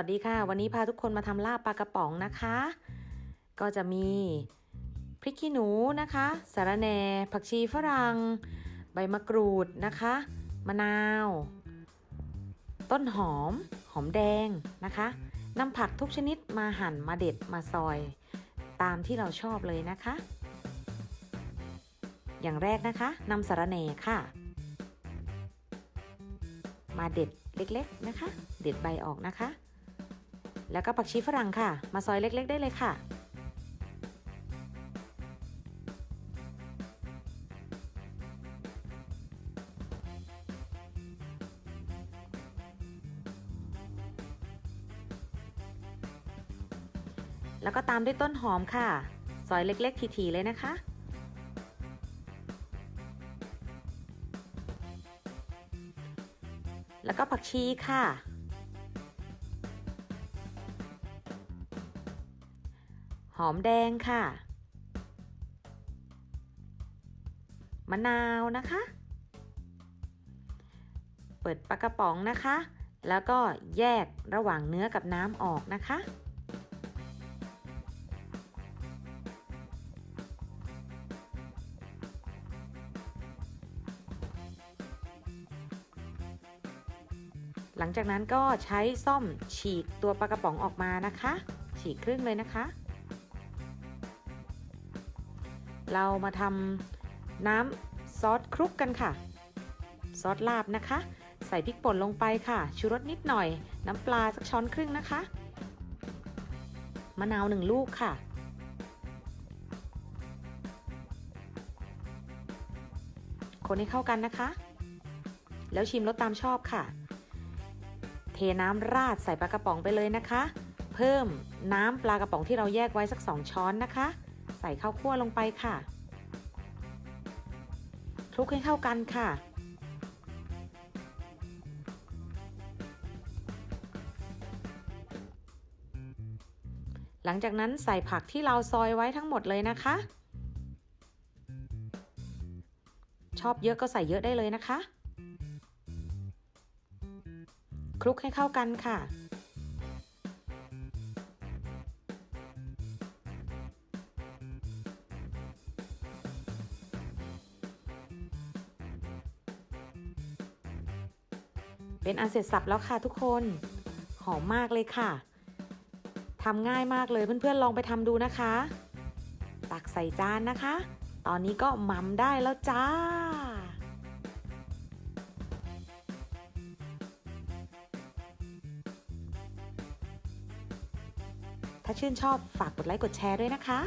วัสดีค่ะ วันนี้พาทุกคนมาทำลาบปลากระป๋องนะคะ ก็จะมีพริกขี้หนูนะคะ สาระแหน่ ผักชีฝรั่ง ใบมะกรูดนะคะ มะนาว ต้นหอม หอมแดงนะคะนำผักทุกชนิดมาหั่นมาเด็ดมาซอย ตามที่เราชอบเลยนะคะ อย่างแรกนะคะนำสาระแหน่ค่ะ มาเด็ดเล็กๆนะคะ เด็ดใบออกนะคะ แล้วก็ผักชีฝรั่งค่ะ มาซอยเล็ก ๆ ได้เลยค่ะ แล้วก็ตามด้วยต้นหอมค่ะ ซอยเล็ก ๆ ทีๆเลยนะคะแล้วก็ผักชีค่ะ หอมแดงค่ะ มะนาวนะคะ เปิดปากระป๋องนะคะ แล้วก็แยกระหว่างเนื้อกับน้ำออกนะคะ หลังจากนั้นก็ใช้ซ่อมฉีกตัวปลากระป๋องออกมานะคะ ฉีกครึ่งเลยนะคะ เรามาทำน้ำซอสคลุกกันค่ะ ซอสลาบนะคะ ใส่พริกป่นลงไปค่ะ ชูรสนิดหน่อย น้ำปลาสักช้อนครึ่งนะคะ มะนาวหนึ่งลูกค่ะ คนให้เข้ากันนะคะ แล้วชิมรสตามชอบค่ะ เทน้ำราดใส่ปลากระป๋องไปเลยนะคะ เพิ่มน้ำปลากระป๋องที่เราแยกไว้สัก2ช้อนนะคะ ใส่ข้าวคั่วลงไปค่ะ คลุกให้เข้ากันค่ะ หลังจากนั้นใส่ผักที่เราซอยไว้ทั้งหมดเลยนะคะ ชอบเยอะก็ใส่เยอะได้เลยนะคะ คลุกให้เข้ากันค่ะ เป็นอันเสร็จสับแล้วค่ะทุกคน หอมมากเลยค่ะทำง่ายมากเลยเพื่อนๆลองไปทำดูนะคะ ตักใส่จานนะคะ ตอนนี้ก็มัมได้แล้วจ้าถ้าชื่นชอบฝากกดไลค์กดแชร์ด้วยนะคะ